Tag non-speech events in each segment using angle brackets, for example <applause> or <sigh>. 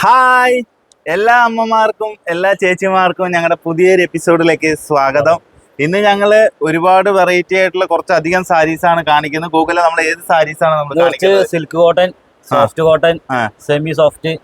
Hi. എല്ലാ അമ്മമാർക്കും എല്ലാ ചേച്ചിമാർക്കും ഞങ്ങളുടെ പുതിയൊരു എപ്പിസോഡിലേക്ക് സ്വാഗതം. ഇന്ന് ഞങ്ങൾ ഒരുപാട് വെറൈറ്റി ആയിട്ടുള്ള കുറച്ചധികം സാരീസ് ആണ് കാണിക്കുന്നത്. ഗൂഗിളിൽ നമ്മൾ ഏത് സാരീസ് ആണ് നമ്മൾ കാണിക്കുന്നത്? Silk cotton soft cotton. Semi soft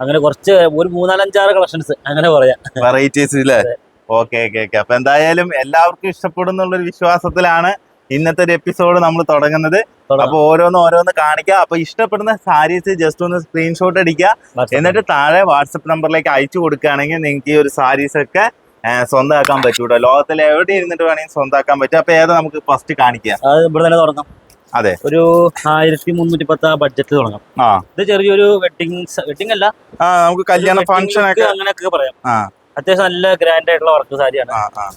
അങ്ങനെ കുറച്ച് ഒരു മൂന്നാലഞ്ചാറ് കളക്ഷൻസ് അങ്ങനെ പറയാം. വെറൈറ്റീസ് ഇല്ലേ? ഓക്കെ ഓക്കെ ഓക്കെ അപ്പൊ എന്തായാലും എല്ലാവർക്കും ഇഷ്ടപ്പെടുന്നുള്ള ഒരു വിശ്വാസത്തിലാണ് ഇന്നത്തെ ഒരു എപ്പിസോഡ് നമ്മൾ തുടങ്ങുന്നത്. തുടങ്ങാം. അപ്പൊ ഓരോന്ന് ഓരോന്ന് കാണിക്കുക അപ്പൊ ഇഷ്ടപ്പെടുന്ന സാരീസ് ജസ്റ്റ് ഒന്ന് സ്ക്രീൻഷോട്ട് അടിക്കുക എന്നിട്ട് താഴെ വാട്സപ്പ് നമ്പറിലേക്ക് അയച്ചു കൊടുക്കുകയാണെങ്കിൽ നിങ്ങൾക്ക് ഈ ഒരു സാരീസ് ഒക്കെ സ്വന്തമാക്കാൻ പറ്റൂട്ടോ? ലോകത്തിൽ എവിടെ ഇരുന്നിട്ട് വേണമെങ്കിൽ സ്വന്തമാക്കാൻ പറ്റും. അപ്പൊ ഏതാ നമുക്ക് ഫസ്റ്റ് കാണിക്കുക? അത് ഇവിടെ തുടങ്ങാം. അതെ. ഒരു ആയിരത്തി മുന്നൂറ്റി പത്ത് ആ ബഡ്ജറ്റിൽ തുടങ്ങാം. ആ. ഇത് ചെറിയൊരു വെഡിങ് വെഡിങ് അല്ല. നമുക്ക് കല്യാണ ഫംഗ്ഷൻ അങ്ങനെയൊക്കെ പറയാം. ആ. അത്യാവശ്യം നല്ല ഗ്രാൻഡ് ആയിട്ടുള്ള വർക്ക് സാരിയാണ്. ആ ആ.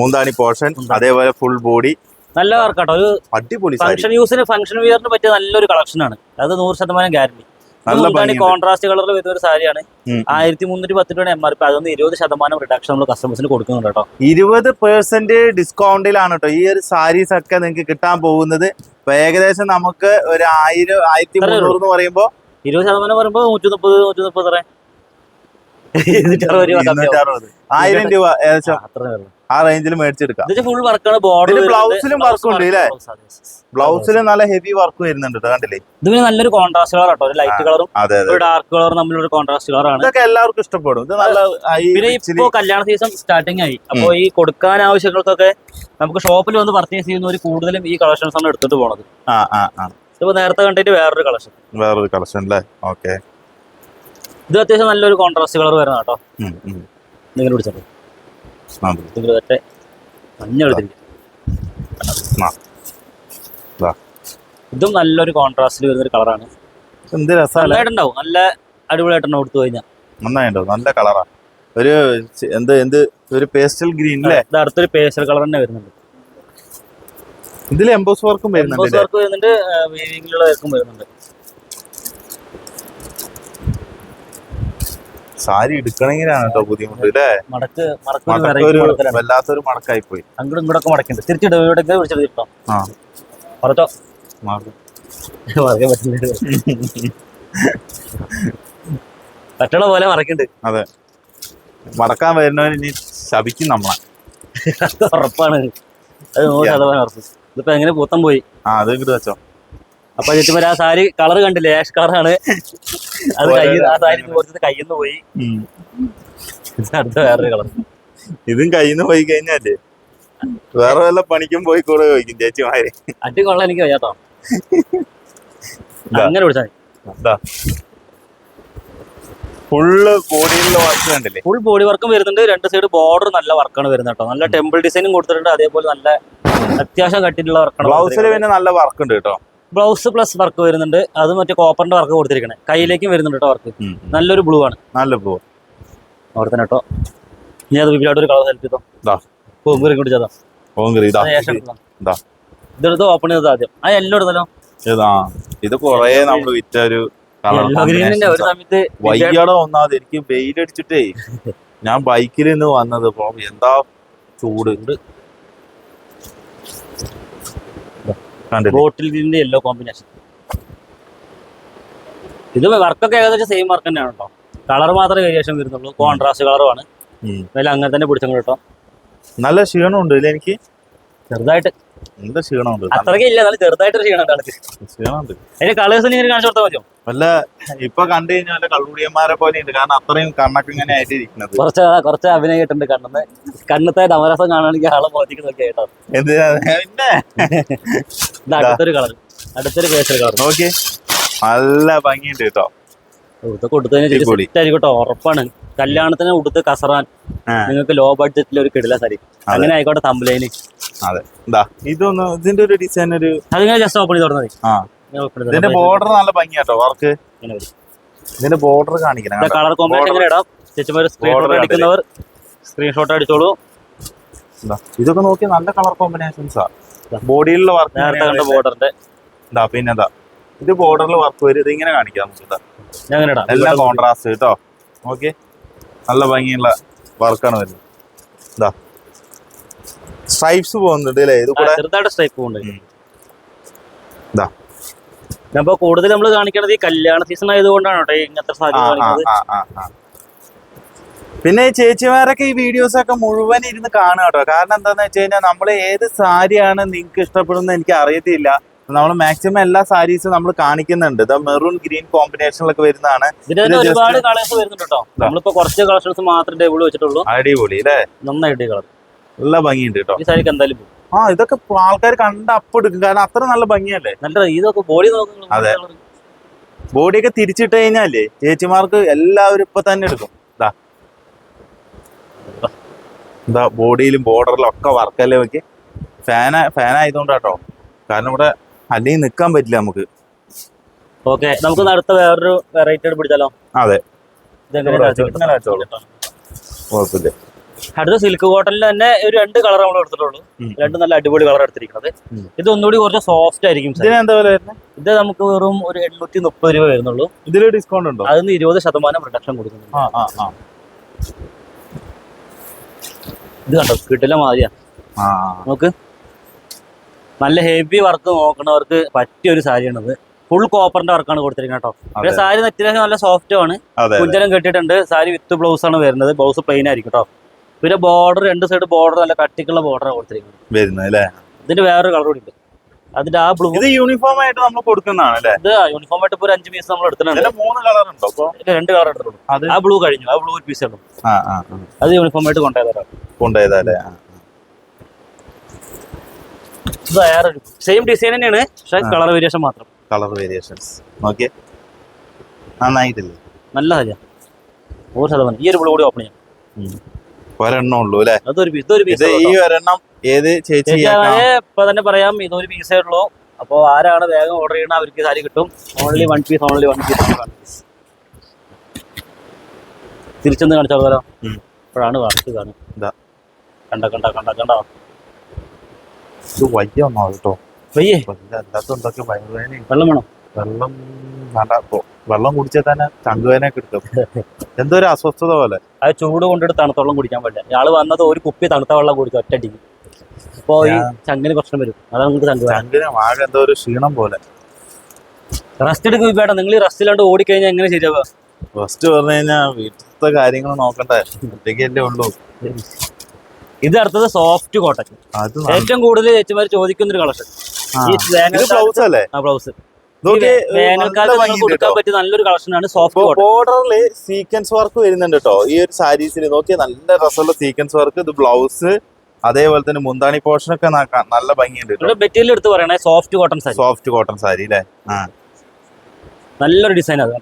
മുന്താണി പോർഷൻ അതേപോലെ ഫുൾ ബോഡി നല്ല വർക്കാട്ടോ ഒരു അടിപൊളി ഫങ്ഷൻ ഫംഗ്ഷൻ യൂസിന് ഫംഗ്ഷൻ വിയറിന് പറ്റിയ നല്ലൊരു കളക്ഷൻ ആണ്. അത് നൂറ് ശതമാനം ഗ്യാരണ്ടി നല്ല കോൺട്രാസ്റ്റ് കളറിൽ വരുന്ന ഒരു സാരിയാണ്. ആയിരത്തി മുന്നൂറ്റി പത്ത് രൂപയാണ് എം ആർ പി അതൊന്ന് ഇരുപത് ശതമാനം റിഡക്ഷൻ നമ്മൾ കസ്റ്റമേഴ്സിന് കൊടുക്കുന്നുണ്ട് കേട്ടോ. ഇരുപത് പെർസെന്റ് ഡിസ്കൗണ്ടിലാണ് കേട്ടോ. ഈ ഒരു സാരീസ് ഒക്കെ നിങ്ങൾക്ക് കിട്ടാൻ പോകുന്നത്. ഏകദേശം നമുക്ക് ഒരു ആയിരം ആയിരത്തി മുന്നൂറ് എന്ന് പറയുമ്പോ ഇരുപത് ശതമാനം പറയുമ്പോൾ നൂറ്റി മുപ്പത് നൂറ്റി മുപ്പത് ഇരുന്നൂറ്റി അറുപത് രൂപ ഇരുന്നൂറ്റി കമ്മിയാവും. അറുപത് ആയിരം രൂപ ഏകദേശം ആ, റേഞ്ചിൽ മേടിച്ചെടുക്കാം. ഫുൾ വർക്കാണ് ബോർഡർ ബ്ലൗസിലും വർക്ക് ഉണ്ട് ഇല്ലേ? ബ്ലൗസിലും നല്ല ഹെവി വർക്ക് വരുന്നുണ്ട് കണ്ടില്ലേ? ഇത് നല്ലൊരു കോൺട്രാസ്റ്റ് കളർ കേട്ടോ ലൈറ്റ് കളറും ഒരു ഡാർക്ക് കളറും തമ്മിലൊരു കോൺട്രാസ്റ്റ് കളറാണ് ഇതൊക്കെ എല്ലാവർക്കും ഇഷ്ടപ്പെടും. ഇത് നല്ല പിന്നെ ഇപ്പോ കല്യാണ സീസൺ സ്റ്റാർട്ടിങ് ആയി. അപ്പോൾ ഈ കൊടുക്കാൻ ആവശ്യങ്ങൾക്കൊക്കെ നമുക്ക് ഷോപ്പിൽ വന്ന് പർച്ചേസ് ചെയ്യുന്നവർ കൂടുതലും ഈ കളക്ഷൻസ് ആണ് എടുത്തിട്ട് പോണത്. ആ ആ ആ. ഇപ്പൊ നേരത്തെ കണ്ടിട്ട് വേറൊരു കളക്ഷൻ വേറൊരു കളക്ഷൻ അല്ലേ ഓക്കെ ഇത് അത്യാവശ്യം നല്ലൊരു കോൺട്രാസ്റ്റ് കളർ വരുന്ന കേട്ടോ നിങ്ങൾ പിടിച്ചത്? നിങ്ങൾ മറ്റേ മഞ്ഞ എടുത്തിരിക്കും ഇതും നല്ലൊരു കോൺട്രാസ്റ്റിൽ വരുന്ന ഒരു കളറാണ് എന്ത് രസമായിട്ടുണ്ടാവും നല്ല അടിപൊളിയായിട്ടുണ്ടാവും എടുത്തു കഴിഞ്ഞാൽ നന്നായിട്ടോ നല്ല കളറാ ഒരു എന്ത് എന്ത് ഒരു പേസ്റ്റൽ ഗ്രീൻ അല്ലേ അടുത്തൊരു പേസ്റ്റൽ കളർ തന്നെ വരുന്നുണ്ട്. ഇതിൽ എംബോസ് വർക്കും വരുന്നുണ്ട് എംബോസ് വർക്ക് വരുന്നുണ്ട് വീവിങ്ങിലുള്ള വർക്കും വരുന്നുണ്ട്. സാരി എടുക്കണമെങ്കിലാണ് കേട്ടോ ബുദ്ധിമുട്ട് അല്ലേ മടക്ക് മടക്ക് ഒരു മടക്ക variety ഒരു മടക്കലാണ്. വല്ലാത്തൊരു മടക്കായി പോയി അങ്ങോട്ടും ഇങ്ങോട്ടൊക്കെ മടക്കുന്നുണ്ട് തിരിച്ചിട്ട് ഇവിടെ പിടിച്ചെടുത്തിട്ടോ ആ. പറഞ്ഞോ മാറും. <laughs> മറക്കാൻ പറ്റില്ല. പറ്റണ പോലെ മറക്കുന്നുണ്ട് അതെ. മടക്കാൻ വരുന്നവന് ഇനി ശപിക്കും നമ്മളെ. <laughs> ഉറപ്പാണ്. അത് നൂറ്. ശതമാനം ഉറപ്പ്. ഇതിപ്പോ എങ്ങനെ പൂത്തം പോയി? ആ അത് വെച്ചോ. അപ്പൊ ചുറ്റുമ്പോൾ ആ സാരി കളർ കണ്ടില്ലേ? ആഷ് കളറാണ് അത് കൈ ആ സാരി കുറച്ചത് കയ്യിൽ നിന്ന് പോയി. അടുത്ത വേറൊരു കളർ. ഇതും കയ്യിൽ നിന്ന് പോയി കഴിഞ്ഞാലേ വേറെ വല്ല പണിക്കും പോയി കൂടെ ചോദിക്കും ചേച്ചിമാര് അടി കൊള്ളാൻ എനിക്ക് വയ്യാട്ടോ. അങ്ങനെ പിടിച്ചാൽ ഫുള്ള് ബോഡിയിലുള്ള വർക്ക് കണ്ടില്ലേ? ഫുൾ ബോഡി വർക്കും വരുന്നുണ്ട്. രണ്ട് സൈഡ് ബോർഡർ നല്ല വർക്കാണ് വരുന്നത് കേട്ടോ. നല്ല ടെമ്പിൾ ഡിസൈനും കൊടുത്തിട്ടുണ്ട്. അതേപോലെ നല്ല അത്യാവശ്യം കട്ടിട്ടുള്ള വർക്കാണ് ബ്ലൗസിൽ പിന്നെ നല്ല വർക്ക് ഉണ്ട് കേട്ടോ. ബ്ലൗസ് പ്ലസ് വർക്ക് വരുന്നുണ്ട്. അത് മറ്റേ കോപ്പറിന്റെ വർക്ക് കൊടുത്തിരിക്കണേ. കയ്യിലേക്കും വരുന്നുണ്ട് കേട്ടോ വർക്ക് നല്ലൊരു ബ്ലൂ ആണ്. നല്ല ബ്ലൂ അവിടെ തന്നെ കേട്ടോ ഇനി അത് വിപിലായിട്ട് ഒരു കളർ ഹെൽപ്പ് ചെയ്തോ. പൂമ്പൂരി കൂടി ചെയ്തോ. ഓങ്കറി. ഇതെടുത്ത് ഓപ്പൺ ചെയ്തത് ആദ്യം. ആ എല്ലോ എടുത്തല്ലോ ഇതാ കൊറേ നമ്മൾ വിറ്റ ഒരു ഒരു സമയത്ത് വയ്യാടെ ഒന്നാമത് എനിക്ക് വെയിലടിച്ചിട്ടേ <laughs> ഞാൻ ബൈക്കിൽ നിന്ന് വന്നത്. എന്താ ചൂട് കണ്ടില്ലേ ബോട്ടിൽ ഗ്രീനിന്റെ യെല്ലോ കോമ്പിനേഷൻ ഇത് വർക്കൊക്കെ ഏകദേശം സെയിം വർക്ക് തന്നെയാണ് കേട്ടോ കളർ മാത്രമേ വേരിയേഷൻ വരുന്നുള്ളൂ. കോൺട്രാസ്റ്റ് കളറുമാണ് ആണ്. അതിൽ അങ്ങനെ തന്നെ പിടിച്ചങ്ങ് കേട്ടോ. നല്ല ക്ഷീണമുണ്ട് ഇതിലെനിക്ക് എനിക്ക്? ചെറുതായിട്ട് നല്ല ക്ഷീണമുണ്ട്? നല്ല അത്രയ്ക്ക് ഇല്ല എന്നാലും ചെറുതായിട്ട് ക്ഷീണം ആൾക്ക്. ക്ഷീണമുണ്ട്. അതിന്റെ കളേഴ്സ് ഇങ്ങനെ കാണിച്ചു കൊടുത്താൽ മതിയോ? വല്ല ഇപ്പൊ കണ്ടു കഴിഞ്ഞാൽ കള്ളുടിയന്മാരെ പോലെ ഉണ്ട് കാരണം അത്രയും കണ്ണൊക്കെ ഇങ്ങനെ ആയിട്ട് ഇരിക്കുന്നത് കുറച്ച് കുറച്ച് അഭിനയിട്ടുണ്ട് കണ്ണെന്ന്. കണ്ണത്തെ നവരസം കാണുകയാണെങ്കിൽ ആളെ ബോധിക്കുന്നൊക്കെ കേട്ടോ എന്തിനാ? അടുത്തൊരു കളർ അടുത്തൊരു കേസൊരു കളർ ഓക്കെ നല്ല ഭംഗിയുണ്ട് കേട്ടോ. ഇതൊക്കെ ഉറപ്പാണ്. കല്യാണത്തിന് ഉടുത്ത് കസറാൻ. നിങ്ങൾക്ക് ലോ ബഡ്ജറ്റിൽ ഒരു കിടില സാരി. അങ്ങനെ ആയിക്കോട്ടെ തമ്പലൈന് അതെ. എന്താ ഇതൊന്ന് ഇതിന്റെ ഒരു ഡിസൈൻ ഒരു അതിങ്ങനെ ജസ്റ്റ് ഓപ്പൺ ചെയ്ത് തുറന്നത് ആ. ഇതിന്റെ ബോർഡർ നല്ല ഭംഗിയാട്ടോ വർക്ക് ഇതിന്റെ ബോർഡർ കാണിക്കണം. കളർ കോമ്പിനേഷൻ എങ്ങനെ ഇടാം. ചേച്ചിമാർ സ്ക്രീൻഷോട്ട് അടിക്കുന്നവർ സ്ക്രീൻഷോട്ട് അടിച്ചോളൂ. എന്താ, ഇതൊക്കെ നോക്കി നല്ല കളർ കോമ്പിനേഷൻസാ ബോഡിയിലുള്ള നേരത്തെ കണ്ട വർക്ക് ബോർഡറിന്റെ ഇതാ പിന്നെ ഇതാ. ഇത് ബോർഡറിൽ വർക്ക് വരും. ഇത് ഇങ്ങനെ കാണിക്കാം നമുക്ക് ഞാൻ അങ്ങനെ ഇടാം. എല്ലാം കോൺട്രാസ്റ്റ് കേട്ടോ. ഓക്കെ നല്ല ഭംഗിയുള്ള വർക്കാണ് വരുന്നത്. ഇതാ. സ്ട്രൈപ്സ് പോകുന്നുണ്ട് അല്ലേ? ഇത് കൂടെ ചെറുതായിട്ട് സ്ട്രൈപ്പ് പോകുന്നുണ്ട്. ഇതാ അപ്പൊ കൂടുതൽ നമ്മൾ കാണിക്കണത് ഈ കല്യാണ സീസൺ ആയതുകൊണ്ടാണ് കേട്ടോ ഇങ്ങനത്തെ സാധനം. പിന്നെ ഈ ചേച്ചിമാരൊക്കെ ഈ വീഡിയോസ് ഒക്കെ മുഴുവൻ ഇരുന്ന് കാണുക കേട്ടോ. കാരണം എന്താന്ന് വെച്ച് കഴിഞ്ഞാൽ നമ്മൾ ഏത് സാരിയാണ് നിങ്ങൾക്ക് ഇഷ്ടപ്പെടുന്നത് എനിക്ക് അറിയത്തില്ല. നമ്മൾ മാക്സിമം എല്ലാ സാരീസും നമ്മൾ കാണിക്കുന്നുണ്ട്. ഇത് മെറൂൺ ഗ്രീൻ കോമ്പിനേഷനിലൊക്കെ വരുന്നതാണ്. ഒരുപാട് കളേഴ്സ് വരുന്നുണ്ട് കേട്ടോ. നമ്മളിപ്പോ കുറച്ച് കളക്ഷൻസ് മാത്രമേ ടേബിൾ വെച്ചിട്ടുള്ളൂ. അടിപൊളി അല്ലേ? നന്നായിട്ട് കളർ നല്ല ഭംഗിയുണ്ട് കേട്ടോ ഈ സാരിക്ക് എന്തായാലും പോകും ആ ഇതൊക്കെ ആൾക്കാർ കണ്ട കണ്ട് അപ്പെടുക്കും കാരണം അത്ര നല്ല ഭംഗിയല്ലേ നല്ല ഇതൊക്കെ ബോഡി നോക്കുന്നത് അതെ. ബോഡിയൊക്കെ തിരിച്ചിട്ട് കഴിഞ്ഞാലേ ചേച്ചിമാർക്ക് എല്ലാവരും ഇപ്പൊ തന്നെ എടുക്കും ഇതാ ഇതാ ബോഡിയിലും ബോർഡറിലും ഒക്കെ വർക്കല്ലേ വെക്ക് ഫാന ഫാൻ ആയതുകൊണ്ടാട്ടോ കാരണം ഇവിടെ അല്ലെങ്കിൽ നിക്കാൻ പറ്റില്ല നമുക്ക് ഓക്കെ നമുക്ക് അടുത്ത വേറൊരു വെറൈറ്റി പിടിച്ചാലോ അതെ ഇതെങ്ങനെ ഇവിടെ കാണിച്ചു ഇങ്ങനെ വെച്ചോളൂ. കുഴപ്പമില്ല അടുത്ത സിൽക്ക് കോട്ടണിൽ തന്നെ ഒരു രണ്ട് കളർ നമ്മൾ എടുത്തിട്ടുള്ളൂ. രണ്ട് നല്ല അടിപൊളി കളർ എടുത്തിരിക്കുന്നത്. ഇത് ഒന്നുകൂടി കുറച്ച് സോഫ്റ്റ് ആയിരിക്കും എന്താ വില വരുന്നത് ഇത് നമുക്ക് വെറും ഒരു എണ്ണൂറ്റി മുപ്പത് രൂപ വരുന്നുള്ളൂ. ഇതിൽ ഡിസ്കൗണ്ട് ഉണ്ടോ? അതിന് ഇരുപത് ശതമാനം റിഡക്ഷൻ കൊടുക്കുന്നുണ്ട്. ഇത് കണ്ടോ? കിട്ടില്ല മാതിരിയാ. നമുക്ക് നല്ല ഹെവി വർക്ക് നോക്കുന്നവർക്ക് പറ്റിയ ഒരു സാരിയാണിത് ഫുൾ കോപ്പറിന്റെ വർക്കാണ് കൊടുത്തിരിക്കുന്നത് കേട്ടോ. പിന്നെ സാരി അത്യാവശ്യം നല്ല സോഫ്റ്റ് ആണ്. കുഞ്ചലം കെട്ടിയിട്ടുണ്ട്. സാരി വിത്ത് ബ്ലൗസ് ആണ് വരുന്നത്. ബ്ലൗസ് പ്ലെയിൻ ആയിരിക്കും കേട്ടോ. പിന്നെ ബോർഡർ രണ്ട് സൈഡ് ബോർഡർ നല്ല കട്ടിക്കുള്ള ബോർഡർ കൊടുത്തിരിക്കുന്നത്. വരുന്നത് അല്ലേ? ഇതിന്റെ വേറൊരു കളർ കൂടി ഉണ്ട്. അതിന്റെ ആ ബ്ലൂ ഇത് യൂണിഫോം ആയിട്ട് നമ്മൾ കൊടുക്കുന്നതാണ് അല്ലേ? ഇത് യൂണിഫോം ആയിട്ട് ഇപ്പൊ ഒരു അഞ്ച് പീസ് നമ്മൾ എടുത്തിട്ടുണ്ട്. മൂന്ന് കളർ ഉണ്ടോ രണ്ട് കളർ എടുത്തിട്ടുണ്ട്. ആ ബ്ലൂ കഴിഞ്ഞു. ആ ബ്ലൂ ഒരു പീസ് ഉള്ളൂ. ആ ആ ആ. അത് യൂണിഫോം ആയിട്ട് കൊണ്ടുപോയതാണ്. കൊണ്ടുപോയതല്ലേ ആ ഇത് വേറൊരു സെയിം ഡിസൈൻ തന്നെയാണ് പക്ഷെ കളർ വേരിയേഷൻ മാത്രം. കളർ വേരിയേഷൻസ് ഓക്കെ നന്നായിട്ടില്ലേ? നല്ല സാരിയാണ് നൂറ് ശതമാനം. ഈ ഒരു ബ്ലൂ കൂടി ഓപ്പൺ ചെയ്യാം. ഒരെണ്ണം ഉള്ളൂ അല്ലേ? അതൊരു പീസ് ഇതൊരു ഇത് പീസ് ഈ ഒരെണ്ണം ഏത് ചേച്ചി ഇപ്പൊ തന്നെ പറയാം ഇതൊരു പീസേ ഉള്ളൂ അപ്പൊ ആരാണ് വേഗം ഓർഡർ ചെയ്യണ അവർക്ക് സാരി കിട്ടും. Only one piece only one piece തിരിച്ചൊന്ന് കാണിച്ചാലോ ഉം. ഇപ്പോഴാണ് കാണിച്ചു കാണും കണ്ട കണ്ട കണ്ട കണ്ട? ഇത് വയ്യ ഒന്നോ കേട്ടോ. വയ്യേ. അല്ലാത്ത എന്തൊക്കെ വയറുവേദനയും വെള്ളം വേണം? വെള്ളം വേണ്ട വെള്ളം കുടിച്ചാൽ തന്നെ ചങ്കുവേനൊക്കെ എടുക്കും. എന്തോ ഒരു അസ്വസ്ഥത പോലെ. അത് ചൂട് കൊണ്ടിട്ട് തണുത്ത വെള്ളം കുടിക്കാൻ പറ്റില്ല. ഇയാൾ വന്നത് ഒരു കുപ്പി തണുത്ത വെള്ളം കുടിച്ചു ഒറ്റടിക്ക് അപ്പോ ഈ ചങ്ങിന് പ്രശ്നം വരും. അതാണ് നമുക്ക് ചങ്കിന് ആകെ എന്തോ ഒരു ക്ഷീണം പോലെ. റെസ്റ്റ് എടുക്കും വേണ്ട നിങ്ങൾ ഈ റെസ്റ്റിലാണ്ട് ഓടിക്കഴിഞ്ഞാൽ എങ്ങനെ ശരിയാവുക? റെസ്റ്റ് പറഞ്ഞു കഴിഞ്ഞാൽ വീട്ടിലത്തെ കാര്യങ്ങൾ നോക്കണ്ടേ. ഒറ്റയ്ക്കല്ലേ ഉള്ളൂ. ഇത് അടുത്തത് സോഫ്റ്റ് കോട്ടൺ ഏറ്റവും കൂടുതൽ ചേച്ചിമാർ ചോദിക്കുന്ന ഒരു കളക്ഷൻ ബ്ലൗസ് അല്ലേ? ആ ബ്ലൗസ് വേനൽക്കാലത്ത് പറ്റിയ നല്ലൊരു കളക്ഷനാണ് സോഫ്റ്റ് ബോർഡറിൽ സീക്വൻസ് വർക്ക് വരുന്നുണ്ട് കേട്ടോ. ഈ ഒരു സാരീസിൽ നോക്കിയ നല്ല രസമുള്ള സീക്വൻസ് വർക്ക് ഇത് ബ്ലൗസ് അതേപോലെ തന്നെ മുന്താണി പോർഷൻ ഒക്കെ നല്ല ഭംഗിയുണ്ട് മെറ്റീരിയൽ എടുത്ത് പറയണേ soft cotton sari soft cotton sari അല്ലേ ആ. നല്ലൊരു ഡിസൈൻ അത്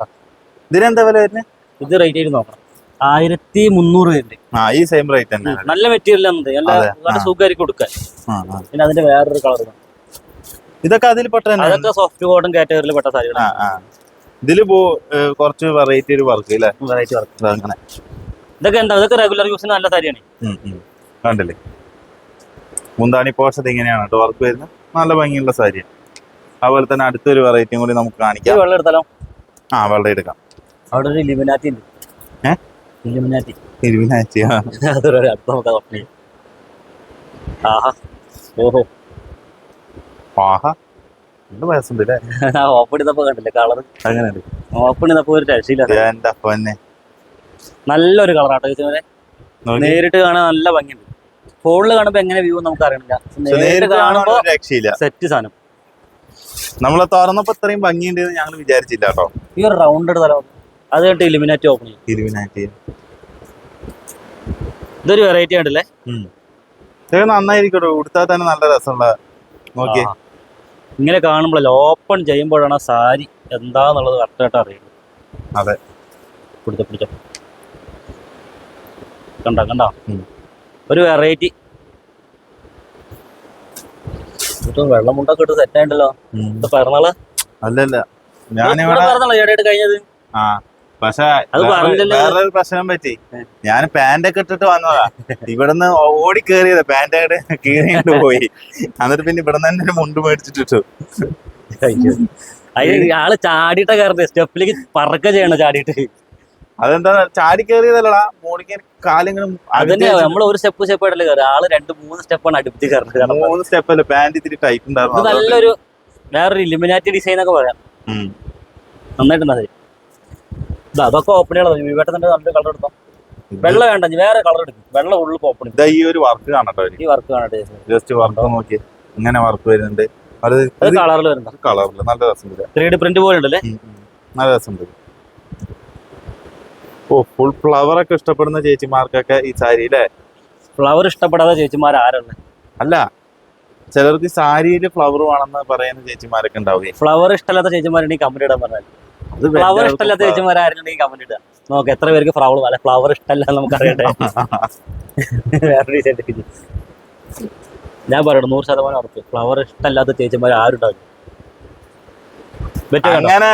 ഇതിനെന്താ വില വരുന്നത് ഇത് റേറ്റ് ചെയ്ത് നോക്കണം. ആയിരത്തി മുന്നൂറ് ആ ഈ സെയിം റേറ്റ് തന്നെ. നല്ല മെറ്റീരിയൽ ആണ് നല്ല. സുഖമായിരിക്കും കൊടുക്കാൻ. പിന്നെ അതിന്റെ വേറൊരു കളർ ഇതൊക്കെ അതിൽ പെട്ട അതൊക്കെ സോഫ്റ്റ് കോട്ടൺ കാറ്റഗറിയിൽ പെട്ട സാരികളാണ് ഇതിൽ കുറച്ച് വെറൈറ്റി ഒരു വർക്ക് അല്ലേ വെറൈറ്റി വർക്ക് അങ്ങനെ. ഇതൊക്കെ എന്താ ഇതൊക്കെ റെഗുലർ യൂസിന് നല്ല സാരിയാണ്. കണ്ടില്ലേ? മുന്താണി പോർഷൻ ഇങ്ങനെയാണ് കേട്ടോ വർക്ക് വരുന്നത്. നല്ല ഭംഗിയുള്ള സാരിയാണ്. അതുപോലെ തന്നെ അടുത്തൊരു വെറൈറ്റിയും കൂടി നമുക്ക് കാണിക്കാം. വെള്ളം എടുത്താലോ? ആ വെള്ളം എടുക്കാം. അവിടെ ഒരു ലിമിനാറ്റി ഉണ്ട്. ഇലിമിനാറ്റി ലിമിനാറ്റി ഇരുപതിനാഴ്ച അതൊരു അടുത്ത നമുക്ക് ആഹാ. ഓഹോ. ആഹാ രണ്ട് വയസ്സുണ്ട് അല്ലേ ഓപ്പൺ <laughs> ചെയ്തപ്പോ കണ്ടില്ലേ കളർ അങ്ങനെയുണ്ട്. ഓപ്പൺ ചെയ്തപ്പോ ഒരു രക്ഷയില്ല. എന്റെ പൊന്നെ. നല്ലൊരു കളറാട്ടോ ചേച്ചിമാരെ നോക്കി. നേരിട്ട് കാണാൻ നല്ല ഭംഗിയുണ്ട്. ഫോണിൽ കാണുമ്പോ എങ്ങനെ വ്യൂ നമുക്ക് അറിയണില്ല നേരിട്ട് കാണുമ്പോ രക്ഷയില്ല. സെറ്റ് സാധനം. നമ്മളെ തുറന്നപ്പോ ഇത്രയും ഭംഗിയുണ്ട് ഞങ്ങൾ വിചാരിച്ചില്ല കേട്ടോ. ഈ ഒരു റൗണ്ട് അത് കേട്ട് ഇലിമിനാറ്റി ഓപ്പൺ ചെയ്യും. ഇതൊരു വെറൈറ്റി ഉണ്ടല്ലേ ഇതൊക്കെ നന്നായിരിക്കട്ടോ ഉടുത്താൽ തന്നെ നല്ല രസമുള്ള. നോക്കി ആ. ഇങ്ങനെ കാണുമ്പോഴല്ലോ ഓപ്പൺ ചെയ്യുമ്പോഴാണ് സാരി എന്താന്നുള്ളത് കറക്റ്റായിട്ട് അറിയുന്നത് അതെ. പിടിച്ച പിടിച്ച. കണ്ട കണ്ട? ഒരു വെറൈറ്റി വെള്ളം മുണ്ടൊക്കെ ഇട്ട് സെറ്റ് ആയിട്ടല്ലോ ഉം. അല്ലല്ല. ഞാൻ കഴിഞ്ഞത്? ആ. പക്ഷെ. വേറൊരു പ്രശ്നം പറ്റി. ഞാൻ പാന്റ് ഒക്കെ ഇട്ടിട്ട് വന്നതാ. ഇവിടുന്ന് ഓടി കേറിയത്. പാന്റ് അങ്ങോട്ട് കീറിയിട്ട് പോയി. എന്നിട്ട് പിന്നെ ഇവിടെ തന്നെ ഒരു മുണ്ട് മേടിച്ചിട്ടിട്ടു ആൾ ചാടിയിട്ട കയറുന്നത് സ്റ്റെപ്പിലേക്ക് പറക്ക ചെയ്യണം ചാടിയിട്ട്? അതെന്താ ചാടി കയറിയതല്ലടാ മോളിക്ക് കാലിങ്ങനെ അതന്നെ നമ്മൾ ഒരു സ്റ്റെപ്പ് സ്റ്റെപ്പ് ആയിട്ടല്ലേ കയറുക ആൾ രണ്ട് മൂന്ന് സ്റ്റെപ്പാണ് അടുപ്പിച്ച് കയറുന്നത് മൂന്ന് സ്റ്റെപ്പ് അല്ലേ പാന്റ് ഇത്തിരി ടൈറ്റ് ഉണ്ടായിരുന്നു. നല്ലൊരു വേറൊരു ഇലിമിനാറ്റി ഡിസൈൻ ഒക്കെ പറയാം. ഉം. നന്നായിട്ട് ഓപ്പൺ ചെയ്യണം അതൊക്കെ ഓപ്പണുകളാണ് വിവേട്ടത്തിന്റെ നല്ല കളർ എടുക്കാം വെള്ള വേണ്ട വേറെ കളർ എടുക്കും. വെള്ള ഉള്ളിൽ ഓപ്പൺ ഇതാ ഈ ഒരു വർക്ക് കാണട്ടോ ഈ വർക്ക് കാണട്ടെ ജസ്റ്റ് വർക്ക് നോക്കി ഇങ്ങനെ വർക്ക് വരുന്നുണ്ട്. കളറിൽ വരുന്ന കളറിൽ നല്ല രസമുണ്ട് ത്രീ ഡി പ്രിന്റ് പോലെ ഉണ്ടല്ലേ. നല്ല രസമുണ്ട് ഓ ഫുൾ ഫ്ലവർ ഒക്കെ ഇഷ്ടപ്പെടുന്ന ചേച്ചിമാർക്കൊക്കെ ഈ സാരി അല്ലേ ഫ്ലവർ ഇഷ്ടപ്പെടാതെ ചേച്ചിമാർ ആരാണ് അല്ല. ചിലർക്ക് സാരിയിൽ ഫ്ലവർ വേണമെന്ന് പറയുന്ന ചേച്ചിമാരൊക്കെ ഉണ്ടാവുകയും ഫ്ലവർ ഇഷ്ടമല്ലാത്ത ഈ കമ്പനി ഇടാൻ പറഞ്ഞാൽ അത് ഫ്ലവർ ഇഷ്ടമല്ലാത്ത ചേച്ചിമാർ ആരെങ്കിലും കമന്റ് ഇടുക. നോക്ക് എത്ര പേർക്ക് ഫ്ലവർ അല്ല ഫ്ലവർ ഇഷ്ടമല്ല എന്ന് നമുക്ക് അറിയട്ടെ <laughs> വേറെ ഞാൻ പറയണം നൂറ് ശതമാനം ഉറപ്പ്. ഫ്ലവർ ഇഷ്ടമല്ലാത്ത ചേച്ചിമാർ ആരുണ്ടാവും അങ്ങനെ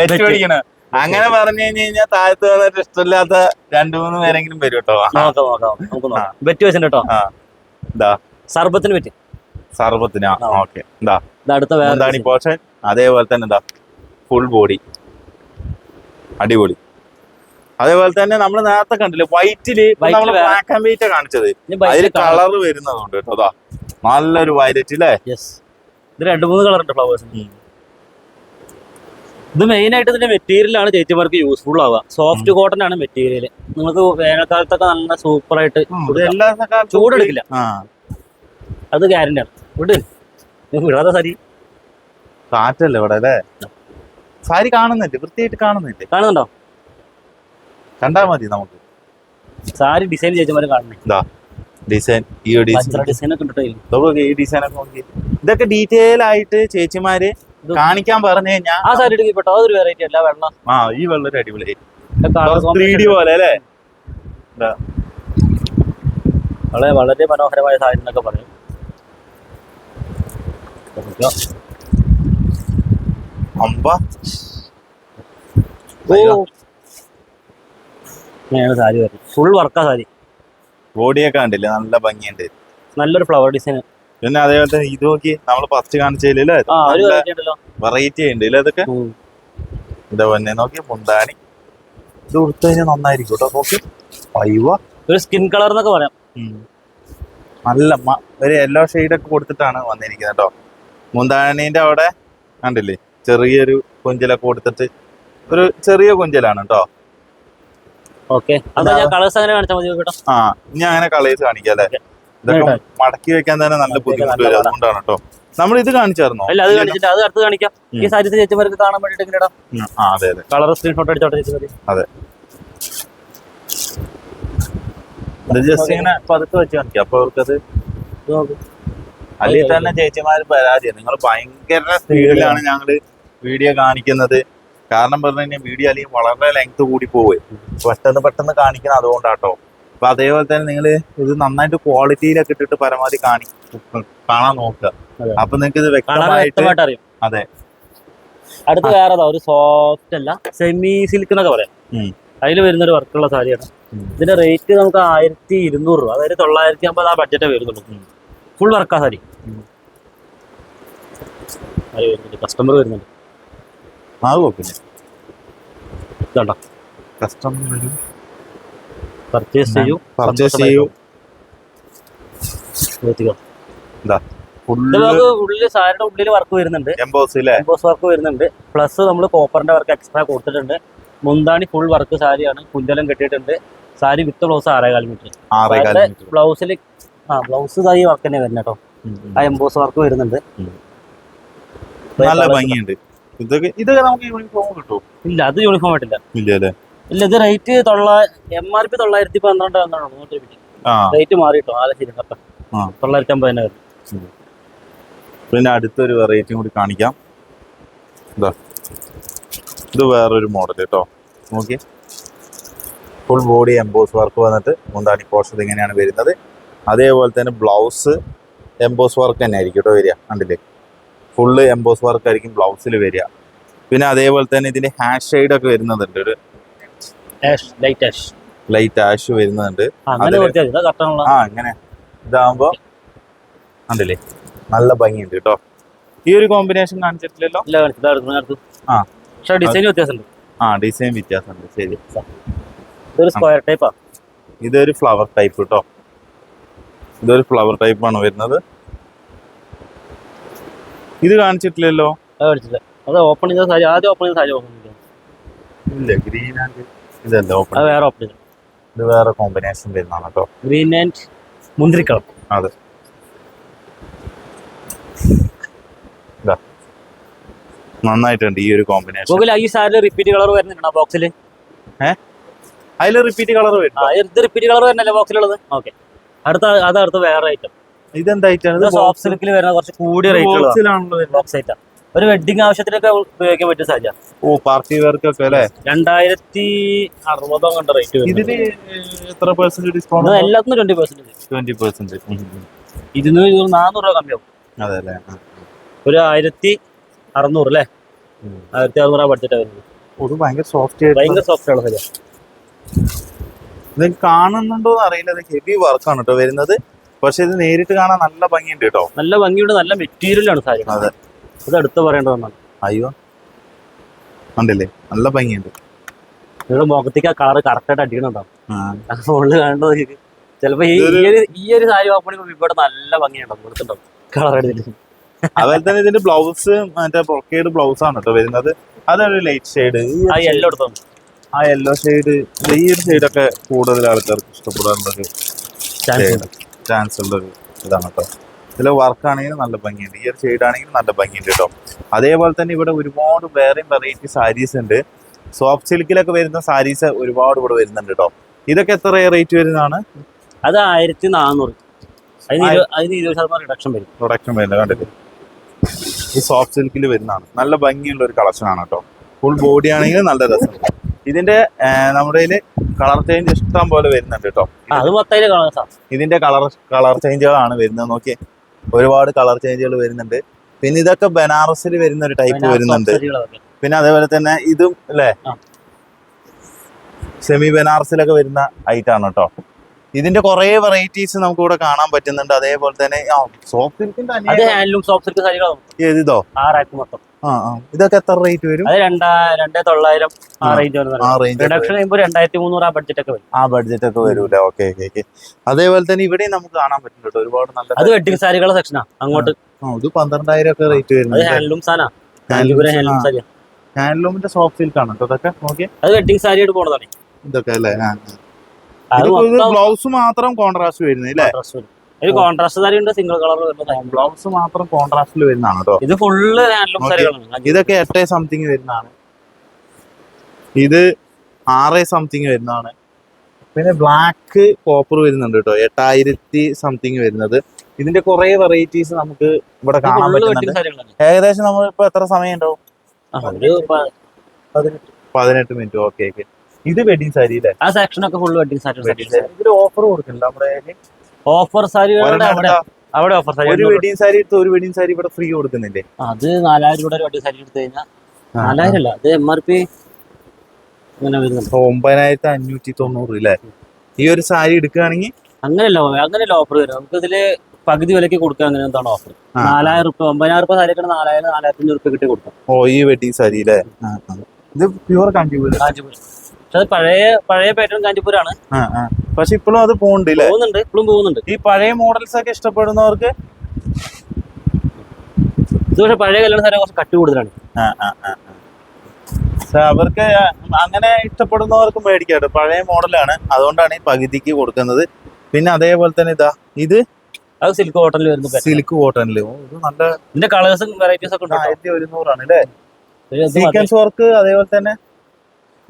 വെച്ച് അങ്ങനെ പറഞ്ഞു കഴിഞ്ഞാൽ താഴത്ത് വന്നിട്ട് ഇഷ്ടമില്ലാത്ത രണ്ടു മൂന്ന് പേരെങ്കിലും വരും കേട്ടോ. നോക്കാം നോക്കാം. നമുക്ക് നോക്കാം. ബെറ്റ് വെച്ചിട്ട് കേട്ടോ. സർബത്തിന് പറ്റി സർബത്തിനാ. ഓക്കെ. എന്താ? അടുത്ത എന്താണ്. പോർഷൻ അതേപോലെ തന്നെ എന്താ? ഫുൾ ബോഡി അടിപൊളി. അതേപോലെ തന്നെ നമ്മൾ നേരത്തെ കണ്ടില്ലേ വൈറ്റിൽ നമ്മൾ ബ്ലാക്ക് ആൻഡ് വൈറ്റ് കാണിച്ചത്. അതിൽ കളർ വരുന്നതുണ്ട് കേട്ടോ അതാ നല്ലൊരു വയലറ്റ് അല്ലേ ഇത് രണ്ട് മൂന്ന് കളർ ഉണ്ട് ഫ്ലവേഴ്സ് ഇത് മെയിൻ ആയിട്ട് ഇതിന്റെ മെറ്റീരിയൽ ആണ് ചേച്ചിമാർക്ക് യൂസ്ഫുൾ ആവുക. സോഫ്റ്റ് കോട്ടൺ ആണ് മെറ്റീരിയൽ നിങ്ങൾക്ക് വേനൽക്കാലത്തൊക്കെ നല്ല സൂപ്പർ ആയിട്ട് ചൂടെടുക്കില്ല. അത് ഗ്യാരണ്ടി ആണ്. വിട്. വിടാതെ സരി. കാറ്റല്ലേ ഇവിടെ അല്ലേ? സാരി കാണുന്നില്ല? വൃത്തിയായിട്ട് കാണുന്നില്ല? കാണുന്നുണ്ടോ? കണ്ടാ മതി നമുക്ക്. സാരി ഡിസൈൻ ചേച്ചിമാർ കാണുന്നില്ല ഡിസൈൻ ഈ ഡിസൈൻ ഈ ഡിസൈൻ ഒക്കെ നോക്കി ഇതൊക്കെ ഡീറ്റെയിൽ ആയിട്ട് ചേച്ചിമാര് കാണിക്കാൻ പറഞ്ഞു കഴിഞ്ഞാൽ ആ സാരി എടുക്കി പെട്ടോ അതൊരു വെറൈറ്റി അല്ല വെള്ള ആ ഈ വെള്ളൊരു അടിപൊളി കളർ ത്രീ ഡി പോലെ അല്ലേ? വളരെ വളരെ മനോഹരമായ സാരി എന്നൊക്കെ പറയും. അമ്പ. സാരി വരും ഫുൾ വർക്കാ സാരി. ബോഡിയൊക്കെ കണ്ടില്ല? നല്ല ഭംഗിയുണ്ട്. നല്ലൊരു ഫ്ലവർ ഡിസൈൻ പിന്നെ അതേപോലെ തന്നെ ഇത് നോക്കി നമ്മൾ ഫസ്റ്റ് കാണിച്ചില്ലേ വെറൈറ്റി ഉണ്ട് ഇല്ലേ അതൊക്കെ. ഇതാ പൊന്നെ നോക്കി മുണ്ടാനി ഇത് കൊടുത്തു കഴിഞ്ഞാൽ നന്നായിരിക്കും കേട്ടോ. നോക്കി. ഒരു സ്കിൻ കളർ എന്നൊക്കെ പറയാം. നല്ല ഒരു യെല്ലോ ഒക്കെ കൊടുത്തിട്ടാണ് വന്നിരിക്കുന്നത് കേട്ടോ. മുന്താണീന്റെ അവിടെ കണ്ടില്ലേ? ചെറിയൊരു കൊഞ്ചലൊക്കെ കൊടുത്തിട്ട് ഒരു ചെറിയ കൊഞ്ചലാണ് കേട്ടോ. ഓക്കെ. അതാ ആ ഇനി അങ്ങനെ കളേഴ്സ് കാണിക്കാം അല്ലേ? ഇതൊക്കെ മടക്കി വെക്കാൻ തന്നെ നല്ല ബുദ്ധിമുട്ട് വരും. അതുകൊണ്ടാണ് കേട്ടോ. നമ്മൾ ഇത് കാണിച്ചായിരുന്നോ? അല്ല അത് കാണിച്ചിട്ട് അത് അടുത്ത് കാണിക്കാം. ഈ ചേച്ചിമാർക്ക് കാണാൻ വേണ്ടിട്ട് ഇങ്ങനെ ആ അതെ അതെ. കളർ സ്ക്രീൻഷോട്ട് അടിച്ചോട്ടെ ചേച്ചി ഇത് ജസ്റ്റ് ഇങ്ങനെ പതുക്കെ വെച്ച് കാണിക്കാം. അപ്പൊ അവർക്കത് നോക്ക്. അല്ലെങ്കിൽ തന്നെ ചേച്ചിമാര് പരാതിയാണ് നിങ്ങൾ ഭയങ്കര സ്പീഡിലാണ് ഞങ്ങൾ വീഡിയോ കാണിക്കുന്നത്. കാരണം പറഞ്ഞു കഴിഞ്ഞാൽ വീഡിയോ അല്ലെങ്കിൽ വളരെ ലെങ്ത് കൂടി പോവേ. പെട്ടെന്ന് പെട്ടെന്ന് കാണിക്കണം അതുകൊണ്ടാട്ടോ. അപ്പൊ അതേപോലെ തന്നെ നിങ്ങൾ ഇത് നന്നായിട്ട് ക്വാളിറ്റിയിലൊക്കെ ഇട്ടിട്ട് പരമാവധി കാണി കാണാൻ നോക്കുക. അപ്പൊ നിങ്ങൾക്ക് ഇത് വ്യക്തമായിട്ട് അതെ. അടുത്ത വേറെ ഒരു സോഫ്റ്റ് അല്ല സെമി സിൽക്ക് എന്നൊക്കെ പറയാം. അതിൽ വരുന്ന ഒരു വർക്കുള്ള സാരിയാണ്. ഇതിന്റെ റേറ്റ് നമുക്ക് ആയിരത്തി ഇരുന്നൂറ് രൂപ അതായത് തൊള്ളായിരത്തി അമ്പത് ആ ബഡ്ജറ്റേ വരുന്നുള്ളൂ. ഫുൾ വർക്കാ. സാരി. കസ്റ്റമർ വരുന്നുണ്ട്. അത് പിന്നെ ഇതുണ്ടോ? കസ്റ്റമർ പർച്ചേസ് ചെയ്യൂ. പർച്ചേസ് ചെയ്യൂ. ഫുള്ള് നമുക്ക് സാരിയുടെ ഉള്ളിൽ വർക്ക് വരുന്നുണ്ട്. എംബോസ് എംബോസ് വർക്ക് വരുന്നുണ്ട്. പ്ലസ് നമ്മൾ കോപ്പറിന്റെ വർക്ക് എക്സ്ട്രാ കൊടുത്തിട്ടുണ്ട്. മുന്താണി ഫുൾ വർക്ക് സാരിയാണ്. കുഞ്ചലം കെട്ടിയിട്ടുണ്ട്. സാരി വിത്ത് ബ്ലൗസ് ആറേകാൽ മീറ്റർ ബ്ലൗസിൽ ആ ബ്ലൗസ് ഈ വർക്ക് തന്നെ വരുന്നത് കേട്ടോ ആ എംബോസ് വർക്ക് വരുന്നുണ്ട്. നല്ല ഭംഗിയുണ്ട്. ഇതൊക്കെ ഇതൊക്കെ നമുക്ക് യൂണിഫോം കിട്ടും ഇല്ല അത് യൂണിഫോം ആയിട്ടില്ല. ഇല്ല അല്ലേ ഇല്ല ഇത് റേറ്റ് തൊള്ള എം ആർ പി തൊള്ളായിരത്തി പന്ത്രണ്ട് എന്നാണ് ആ. റേറ്റ് മാറിയിട്ടോ ആലശ്ശേരി അപ്പം. തൊള്ളായിരത്തി അമ്പതിനായിരം പിന്നെ അടുത്തൊരു വെറൈറ്റി കൂടി കാണിക്കാം. ഇതാ ഇത് വേറൊരു മോഡൽ കേട്ടോ നോക്കി ഫുൾ ബോഡി എംബോസ് വർക്ക് വന്നിട്ട് മുന്താണി പോർഷൻ ഇങ്ങനെയാണ് വരുന്നത്. അതേപോലെ തന്നെ ബ്ലൗസ് എംബോസ് വർക്ക് തന്നെ ആയിരിക്കും കേട്ടോ വരിക കണ്ടില്ലേ? ഫുള്ള് എംബോസ് വർക്ക് ആയിരിക്കും ബ്ലൗസിൽ വരിക. പിന്നെ അതേപോലെ തന്നെ ഇതിന്റെ ഹാഷ് ഷെയ്ഡ് ഒക്കെ വരുന്നുണ്ട്. ഒരു ലൈറ്റ് ആഷ് വരുന്നുണ്ട്. ആ അങ്ങനെ ഇതാകുമ്പോ കണ്ടില്ലേ? നല്ല ഭംഗിയുണ്ട് കേട്ടോ ഈ ഒരു കോമ്പിനേഷൻ കാണിച്ചിട്ടില്ലല്ലോ? ആ. പക്ഷെ ഡിസൈൻ വ്യത്യാസമുണ്ട്. ആ ഡിസൈൻ വ്യത്യാസമുണ്ട്. ശരി. ഇതൊരു സ്ക്വയർ ടൈപ്പാ ഇതൊരു ഫ്ലവർ ടൈപ്പ് കേട്ടോ ഇതൊരു ഫ്ലവർ ടൈപ്പ് ആണ് വരുന്നത്. ഇത് കാണിച്ചിട്ടില്ലല്ലോ? അത് കാണിച്ചില്ല. അത് ഓപ്പൺ ചെയ്ത സാരി ആദ്യം ഓപ്പൺ ചെയ്ത സാരി ഓപ്പൺ ഇല്ല ഗ്രീൻ ആൻഡ് ഇതല്ല ഓപ്പൺ അത് വേറെ ഓപ്പൺ ചെയ്തു. ഇത് വേറെ കോമ്പിനേഷൻ വരുന്നതാണ് കേട്ടോ. ഗ്രീൻ ആൻഡ് അതെ. നന്നായിട്ടുണ്ട് ഈ ഒരു കോമ്പിനേഷൻ ഈ റിപ്പീറ്റ് കളർ വരുന്നുണ്ടോ ബോക്സിൽ അതിൽ റിപ്പീറ്റ് കളർ വരും ആ ഇത് റിപ്പീറ്റ് കളർ വരുന്നല്ലേ ബോക്സിലുള്ളത് ഓക്കെ അടുത്ത അത് അടുത്ത വേറെ ഐറ്റം ഇതെന്തായിട്ടാണ്? ഇത് സോഫ്റ്റ് സിൽക്കിൽ വരുന്ന കുറച്ച് കൂടിയ റേറ്റ് ഉള്ളത് ബോക്സിലാണല്ലോ വരുന്നത്. ബോക്സ് ഒരു വെഡിങ് ആവശ്യത്തിനൊക്കെ ഉപയോഗിക്കാൻ പറ്റിയ സാജ ഓ പാർട്ടി വെയർക്കൊക്കെ അല്ലേ? രണ്ടായിരത്തി അറുപതോ കണ്ട റേറ്റ് ഇതിന് എത്ര പെർസെന്റ് ഡിസ്കൗണ്ട് എല്ലാത്തിനും ട്വന്റി പെർസെന്റ് ട്വന്റി പെർസെന്റ് ഇരുന്നൂറ് നാനൂറ് രൂപ കമ്മിയാവും. അതെ അല്ലേ? ഒരു ആയിരത്തി അറുന്നൂറ് അല്ലേ. ആയിരത്തി അറുന്നൂറ് ബഡ്ജറ്റ് വരുന്നത്. ഭയങ്കര സോഫ്റ്റ് ആയിട്ട് ഭയങ്കര സോഫ്റ്റ് ആണ് ഇത് കാണുന്നുണ്ടോ എന്ന് അറിയില്ല ഹെവി വർക്കാണ് കേട്ടോ വരുന്നത്. പക്ഷെ ഇത് നേരിട്ട് കാണാൻ നല്ല ഭംഗിയുണ്ട് കേട്ടോ. നല്ല ഭംഗിയുണ്ട് നല്ല മെറ്റീരിയലാണ് സാരി. അതെ. ഇത് അടുത്ത് പറയേണ്ടതാണ് അയ്യോ. കണ്ടില്ലേ? നല്ല ഭംഗിയുണ്ട്. നിങ്ങളുടെ മുഖത്തേക്ക് ആ കളർ കറക്റ്റായിട്ട് അടിക്കണുണ്ടാവും. ഫോണിൽ കാണേണ്ടത് ചിലപ്പോ ഈ ഒരു ഈ ഒരു സാരി ചെയ്യുമ്പോൾ ഇവിടെ നല്ല ഭംഗിയുണ്ടാവും കൊടുത്തിട്ടുണ്ടാവും കളർ അടിച്ചിട്ട് അതുപോലെ തന്നെ ഇതിന്റെ ബ്ലൗസ് മറ്റേ ബ്രൊക്കേഡ് ബ്ലൗസ് ആണ് കേട്ടോ വരുന്നത്. അതൊരു ലൈറ്റ് ഷെയ്ഡ് ആ യെല്ലോ എടുത്തോ? ആ യെല്ലോ ഷെയ്ഡ് ഈ ഒരു ഷെയ്ഡൊക്കെ കൂടുതൽ ആൾക്കാർക്ക് ഇഷ്ടപ്പെടാനുള്ളൊരു ചാൻസ് ഉള്ളൊരു ഇതാണ് കേട്ടോ ഇതിൽ വർക്ക് ആണെങ്കിലും നല്ല ഭംഗിയുണ്ട്. ഈ ഒരു ഷെയ്ഡ് ആണെങ്കിലും നല്ല ഭംഗിയുണ്ട് കേട്ടോ അതേപോലെ തന്നെ ഇവിടെ ഒരുപാട് വേറെയും വെറൈറ്റി സാരീസ് ഉണ്ട്. സോഫ്റ്റ് സിൽക്കിലൊക്കെ വരുന്ന സാരീസ് ഒരുപാട് ഇവിടെ വരുന്നുണ്ട് കേട്ടോ ഇതൊക്കെ എത്ര റേറ്റ് വരുന്നതാണ്? അത് ആയിരത്തി നാനൂറ് അതിന് അതിന് ഇരുപത് ശതമാനം റിഡക്ഷൻ വരും. റിഡക്ഷൻ വരുന്നത് കണ്ടില്ലേ? ഈ സോഫ്റ്റ് സിൽക്കിൽ വരുന്നതാണ്. നല്ല ഭംഗിയുള്ള ഒരു കളക്ഷൻ ആണ് കേട്ടോ ഫുൾ ബോഡി ആണെങ്കിലും നല്ല രസമുണ്ട്. ഇതിന്റെ നമ്മുടെ കളർ ചേഞ്ച് ഇഷ്ടം പോലെ വരുന്നുണ്ട് കേട്ടോ. ആ, അത് മൊത്തം കളർ ഇതിന്റെ കളർ കളർ ചേഞ്ചുകളാണ് വരുന്നത്. നോക്കിയേ ഒരുപാട് കളർ ചേഞ്ചുകൾ വരുന്നുണ്ട്. പിന്നെ ഇതൊക്കെ ബനാറസിൽ വരുന്ന ഒരു ടൈപ്പ് വരുന്നുണ്ട്. പിന്നെ അതേപോലെ തന്നെ ഇതും അല്ലേ. സെമി ബനാറസിലൊക്കെ വരുന്ന ഐറ്റാണ് കേട്ടോ. ഇതിന്റെ കുറെ വെറൈറ്റീസ് നമുക്ക് ഇവിടെ കാണാൻ പറ്റുന്നുണ്ട്. അതേപോലെ തന്നെ സോഫ്റ്റ് സിൽക്കിന്റെ അത് ഹാൻഡ്ലൂം സോഫ്റ്റ് സിൽക്ക് ഇതോ? ആ റാക്ക് മൊത്തം. ഇതൊക്കെ എത്ര റേറ്റ് വരും? അത് രണ്ടാ രണ്ടേ തൊള്ളായിരം ആ. റേഞ്ച് റിഡക്ഷൻ ചെയ്യുമ്പോൾ രണ്ടായിരത്തി മുന്നൂറ് ആ ബഡ്ജറ്റ് ഒക്കെ വരും. ആ ബഡ്ജറ്റ് ഒക്കെ വരൂല ഓക്കെ അതേപോലെ തന്നെ ഇവിടെ നമുക്ക് കാണാൻ പറ്റുന്നുണ്ട് ഒരുപാട് നല്ല അത് വെഡിങ് സാരികളുടെ സെക്ഷനാ അങ്ങോട്ട്. ഇത് പന്ത്രണ്ടായിരം ഒക്കെ റേറ്റ് വരുന്നത് ഹാൻഡ്ലൂം ഹാൻഡ്ലൂം സാരി ഹാൻഡ്ലൂമിന്റെ സോഫ്റ്റ് സിൽക്ക് ആണ് ഇതൊക്കെ ഓക്കെ അത് വെഡിങ് സാരിയായിട്ട് പോണതാണ്. ഇതൊക്കെ അല്ലേ? ബ്ലൗസ് മാത്രം കോൺട്രാസ്റ്റ് വരുന്നത് ഒരു കോൺട്രാസ്റ്റ് സാരി ഉണ്ട് സിംഗിൾ കളർ ബ്ലൗസ് മാത്രം കോൺട്രാസ്റ്റിൽ വരുന്നതാണ് കേട്ടോ. ഇത് ഫുള്ള് ഹാൻഡ്ലൂം. സാരികളാണ്. ഇതൊക്കെ എട്ടേ സംതിങ് വരുന്നതാണ്. ഇത് ആറ് സംതിങ് വരുന്നതാണ്. പിന്നെ ബ്ലാക്ക് കോപ്പർ വരുന്നുണ്ട് കേട്ടോ. എട്ടായിരത്തി സംതിങ് വരുന്നത്. ഇതിന്റെ കുറെ വെറൈറ്റീസ് നമുക്ക് ഇവിടെ കാണാൻ പറ്റുന്നുണ്ട്. ഏകദേശം നമ്മൾ ഇപ്പൊ എത്ര സമയം ഉണ്ടാവും പതിനെട്ട്. Minute okay okay. ഇത് വെഡിങ് സാരി അല്ലേ ആ സെക്ഷൻ ഒക്കെ ഫുൾ വെഡിങ് സാരി ഇതിൽ ഓഫർ കൊടുക്കുന്നുണ്ട് നമ്മുടെ ഓഫർ സാരി വേറെ അവിടെ. അവിടെ ഓഫർ സാരി ഒരു വെഡിങ് സാരി എടുത്ത് ഒരു വെഡിങ് സാരി ഇവിടെ ഫ്രീ കൊടുക്കുന്നില്ലേ? അത് നാലായിരം രൂപയുടെ ഒരു വെഡിങ് സാരി എടുത്തു കഴിഞ്ഞാൽ നാലായിരം അല്ല അത് എം ആർ പി ഒമ്പതിനായിരത്തി അഞ്ഞൂറ്റി തൊണ്ണൂറ് അല്ലേ ഈ ഒരു സാരി എടുക്കുകയാണെങ്കിൽ അങ്ങനെയല്ല അങ്ങനെയല്ല ഓഫർ വരും നമുക്ക് ഇതിൽ പകുതി വിലക്ക് കൊടുക്കുക അങ്ങനെ എന്താണ് ഓഫർ. നാലായിരം റുപ്യ ഒമ്പതിനായിരം റുപ്യ സാരി നാലായിരം നാലായിരത്തി അഞ്ഞൂറ് റുപ്യ കിട്ടി കൊടുക്കാം. ഓ ഈ വെഡിങ് സാരി അല്ലേ. ഇത് പ്യുവർ കാഞ്ചിപുരം കാഞ്ചിപുരം പക്ഷെ അത് പഴയ പഴയ പാറ്റേൺ കാഞ്ചിപുരാണ്. പക്ഷെ ഇപ്പോഴും അത് പോകുന്നുണ്ട് പോകുന്നുണ്ട് ഇപ്പോഴും പോകുന്നുണ്ട് ഈ പഴയ മോഡൽസ് ഒക്കെ ഇഷ്ടപ്പെടുന്നവർക്ക് ഇത് പക്ഷെ പഴയ കല്യാണ സാധനം കുറച്ച് കട്ടി കൂടുതലാണ്. അവർക്ക് അങ്ങനെ ഇഷ്ടപ്പെടുന്നവർക്ക് മേടിക്കാം പഴയ മോഡലാണ്. അതുകൊണ്ടാണ് ഈ പകുതിക്ക് കൊടുക്കുന്നത്. പിന്നെ അതേപോലെ തന്നെ ഇതാ ഇത് അത് സിൽക്ക് കോട്ടണിൽ വരുന്ന. സിൽക്ക് കോട്ടണിൽ ഇത് നല്ല ഇതിന്റെ കളേഴ്സും വെറൈറ്റീസ് ഒക്കെ ഉണ്ട്. ആയിരത്തി ഒരുന്നൂറാണ് അല്ലേ. സീക്വൻസ് വർക്ക് അതേപോലെ തന്നെ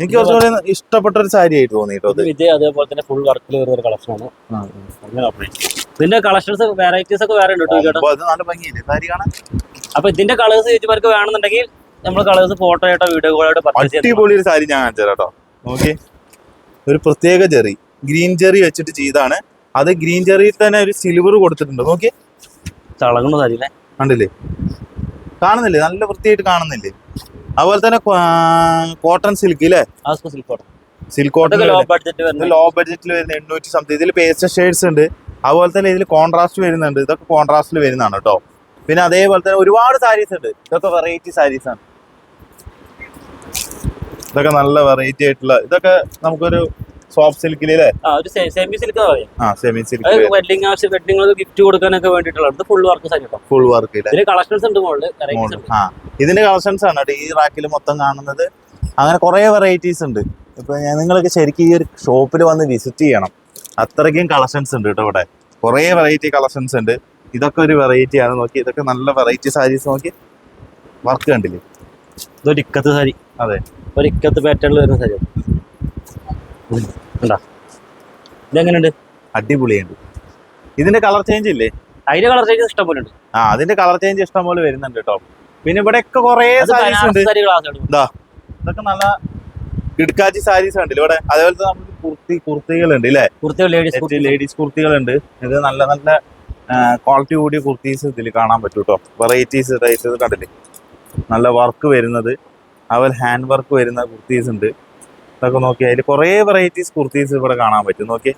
എനിക്ക് കുറച്ചുകൂടെ ഇഷ്ടപ്പെട്ട ഒരു സാരി ആയിട്ട് തോന്നിട്ടോ വിജയ് അതേപോലെ തന്നെ ഫുൾ വർക്കിൽ വരുന്ന ഒരു കളക്ഷനാണ്. ഇതിന്റെ കളക്ഷൻസ് വെറൈറ്റീസ് ഒക്കെ വേറെ ഉണ്ട് കേട്ടോ അപ്പൊ ഇതിന്റെ കളേഴ്സ് ചേച്ചിമാർക്ക് വേണമെന്നുണ്ടെങ്കിൽ നമ്മൾ കളേഴ്സ് ഫോട്ടോ ആയിട്ടോ വീഡിയോ കോൾ ആയിട്ടോ അടിപൊളി ഒരു സാരി ഞാൻ കാണിച്ചു കേട്ടോ. നോക്കി ഒരു പ്രത്യേക ചെറി ഗ്രീൻ ചെറി വെച്ചിട്ട് ചെയ്താണ്. അത് ഗ്രീൻ ചെറിയിൽ തന്നെ ഒരു സിൽവർ കൊടുത്തിട്ടുണ്ട്. നോക്കി തിളങ്ങുന്ന സാരി കണ്ടില്ലേ? കാണുന്നില്ലേ? നല്ല വൃത്തിയായിട്ട് കാണുന്നില്ലേ? അതുപോലെ തന്നെ കോട്ടൺ സിൽക്ക് ഇല്ലേ ആ silk cotton low budget low ബഡ്ജറ്റിൽ വരുന്ന എണ്ണൂറ്റി സംതിങ് ഇതിൽ പേസ്റ്റ് ഷെയ്ഡ്സ് ഉണ്ട്. അതുപോലെ തന്നെ ഇതിൽ കോൺട്രാസ്റ്റ് വരുന്നുണ്ട്. ഇതൊക്കെ കോൺട്രാസ്റ്റിൽ വരുന്നതാണ് കേട്ടോ പിന്നെ അതേപോലെ തന്നെ ഒരുപാട് സാരീസ് ഉണ്ട്. ഇതൊക്കെ വെറൈറ്റി സാരീസ് ആണ്. ഇതൊക്കെ നല്ല വെറൈറ്റി ആയിട്ടുള്ള ഇതൊക്കെ നമുക്കൊരു സോഫ്റ്റ് സിൽക്കിൽ അല്ലേ സെമി സിൽക്ക് ആ സെമി സിൽക്ക് വെഡിങ് ആവശ്യം വെഡിങ് ഗിഫ്റ്റ് കൊടുക്കാനൊക്കെ വേണ്ടിയിട്ടുള്ള ഇത് full work sari full work ഇതിന് കളക്ഷൻസ് ഉണ്ട് വെറൈറ്റീസ് ആ ഇതിന്റെ കളക്ഷൻസ് ആണ് ഈ റാക്കിൽ മൊത്തം കാണുന്നത്. അങ്ങനെ കുറേ വെറൈറ്റീസ് ഉണ്ട്. ഇപ്പൊ ഞാൻ നിങ്ങൾക്ക് ശരിക്കും ഈ ഒരു ഷോപ്പിൽ വന്ന് വിസിറ്റ് ചെയ്യണം. അത്രയ്ക്കും കളക്ഷൻസ് ഉണ്ട് കേട്ടോ ഇവിടെ. കുറേ വെറൈറ്റി കളക്ഷൻസ് ഉണ്ട്. ഇതൊക്കെ ഒരു വെറൈറ്റി ആണ് നോക്കി. ഇതൊക്കെ നല്ല വെറൈറ്റി സാരീസ് നോക്കി വർക്ക് കണ്ടില്ലേ? ഇതൊരു ഇക്കത്ത് സാരി. അതെ. ഒരു ഇക്കത്ത് പാറ്റേണിൽ വരുന്ന സാരി ഇതെങ്ങനെയുണ്ട്? അടിപൊളിയുണ്ട്. ഇതിന്റെ കളർ ചേഞ്ച് ഇല്ലേ? അതിന്റെ കളർ ചേഞ്ച് ഇഷ്ടം പോലെ ഉണ്ട്. ആ അതിന്റെ കളർ ചേഞ്ച് ഇഷ്ടം പോലെ വരുന്നുണ്ട് കേട്ടോ. പിന്നെ ഇവിടെ ഒക്കെ കൊറേ സാരീസ് ഉണ്ട്. ഇതാ ഇതൊക്കെ നല്ല ഇടുക്കാച്ചി സാരീസ് ഉണ്ട് ഇവിടെ അതേപോലെ നമുക്ക് കുർത്തി കുർത്തികളുണ്ട് ഇല്ലേ? കുർത്തി ലേഡീസ് കുർത്തികളുണ്ട്. ഇത് നല്ല നല്ല ക്വാളിറ്റി കൂടിയ കുർത്തീസ് ഇതിൽ കാണാൻ പറ്റും കേട്ടോ. വെറൈറ്റീസ് ടൈപ്സ് കണ്ടില്ലേ? നല്ല വർക്ക് വരുന്നത്. അതുപോലെ ഹാൻഡ് വർക്ക് വരുന്ന കുർത്തീസ് ഉണ്ട്. ഇതൊക്കെ നോക്കി അതിൽ കുറേ വെറൈറ്റീസ് കുർത്തീസ് ഇവിടെ കാണാൻ പറ്റും. നോക്കി.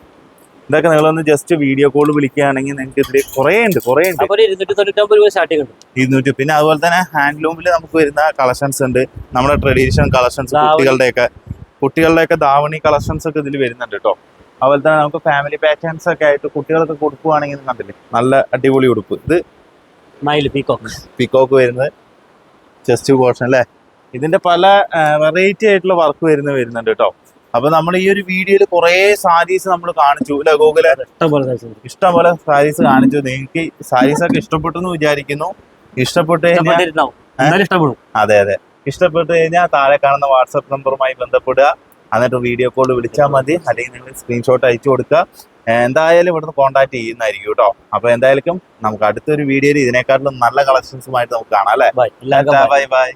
ഇതൊക്കെ നിങ്ങളൊന്ന് ജസ്റ്റ് വീഡിയോ കോൾ വിളിക്കുകയാണെങ്കിൽ നിങ്ങൾക്ക് ഇതിൽ കുറേ ഉണ്ട് കുറേ ഉണ്ട്. ഇരുന്നൂറ്റി പിന്നെ അതുപോലെ തന്നെ ഹാൻഡ്ലൂമിൽ നമുക്ക് വരുന്ന കളക്ഷൻസ് ഉണ്ട്. നമ്മുടെ ട്രഡീഷണൽ കളക്ഷൻസ്. കുട്ടികളുടെയൊക്കെ കുട്ടികളുടെയൊക്കെ ധാവണി കളക്ഷൻസ് ഒക്കെ ഇതിൽ വരുന്നുണ്ട് കേട്ടോ അതുപോലെ തന്നെ നമുക്ക് ഫാമിലി പാറ്റേൺസ് ഒക്കെ ആയിട്ട് കുട്ടികൾക്ക് കൊടുക്കുവാണെങ്കിൽ കണ്ടില്ലേ? നല്ല അടിപൊളി ഉടുപ്പ്. ഇത് മയിൽ പീക്കോക്ക് പിക്കോക്ക് വരുന്നത്. ജസ്റ്റ് പോർഷൻ അല്ലേ? ഇതിന്റെ പല വെറൈറ്റി ആയിട്ടുള്ള വർക്ക് വരുന്ന വരുന്നുണ്ട് കേട്ടോ അപ്പൊ നമ്മൾ ഈ ഒരു വീഡിയോയിൽ കുറെ സാരീസ് നമ്മൾ കാണിച്ചു. അല്ലെ ഗൂഗിൾ ഇഷ്ടംപോലെ സാരീസ് കാണിച്ചു. നിങ്ങൾക്ക് സാരീസ് ഒക്കെ ഇഷ്ടപ്പെട്ടു എന്ന് വിചാരിക്കുന്നു ഇഷ്ടപ്പെട്ട് അതെ അതെ. ഇഷ്ടപ്പെട്ട് കഴിഞ്ഞാൽ താഴെ കാണുന്ന വാട്സപ്പ് നമ്പറുമായി ബന്ധപ്പെടുക. എന്നിട്ട് വീഡിയോ കോൾ വിളിച്ചാൽ മതി. അല്ലെങ്കിൽ നിങ്ങൾ സ്ക്രീൻഷോട്ട് അയച്ചു കൊടുക്കുക. എന്തായാലും ഇവിടുന്ന് കോൺടാക്ട് ചെയ്യുന്നതായിരിക്കും കേട്ടോ അപ്പൊ എന്തായാലും നമുക്ക് അടുത്തൊരു വീഡിയോയിൽ ഇതിനെക്കാട്ടിലും നല്ല കളക്ഷൻസുമായിട്ട് നമുക്ക് കാണാം അല്ലേ. Bye bye